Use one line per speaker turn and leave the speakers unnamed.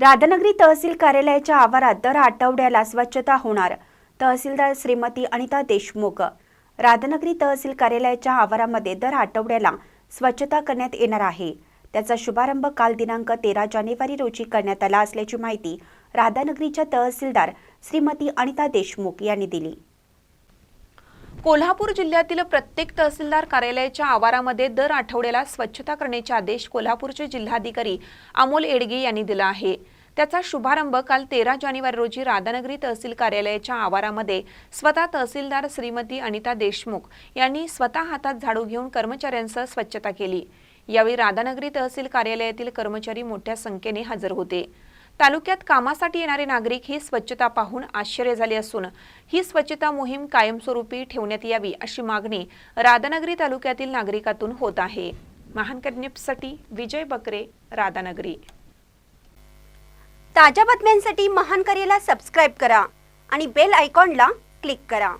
राधानगरी तहसील कार्यालयाच्या आवारात दर आठवड्याला स्वच्छता होणार तहसीलदार श्रीमती अनिता देशमुख. राधानगरी तहसील कार्यालयाच्या आवारामध्ये दर आठवड्याला स्वच्छता करण्यात येणार आहे. त्याचा शुभारंभ काल दिनांक तेरा जानेवारी रोजी करण्यात आला असल्याची माहिती राधानगरीच्या तहसीलदार श्रीमती अनिता देशमुख यांनी दिली.
कोल्हापूर जिल्ह्यातील प्रत्येक तहसीलदार कार्यालयाच्या आवारामध्ये दर आठवड्याला स्वच्छता करण्याचे आदेश कोल्हापूरचे जिल्हाधिकारी अमोल एडगे यांनी दिला आहे. त्याचा शुभारंभ काल तेरा जानेवारी रोजी राधानगरी तहसील कार्यालयाच्या आवारामध्ये स्वतः तहसीलदार श्रीमती अनिता देशमुख यांनी स्वतः हातात झाडू घेऊन कर्मचाऱ्यांसह स्वच्छता केली. यावेळी राधानगरी तहसील कार्यालयातील कर्मचारी मोठ्या संख्येने हजर होते. तालुक्यात कामासाठी येणारे नागरिक ही स्वच्छता पाहून आश्चर्य झाले असून ही स्वच्छता मोहीम कायमस्वरूपी ठेवण्यात यावी अशी मागणी राधानगरी तालुक्यातील नागरिकातून होत आहे. महानकर विजय बकरे राधानगरी.
ताज्या बातम्यांसाठी महान करेला सबस्क्राईब करा आणि बेल आयकॉनला क्लिक करा.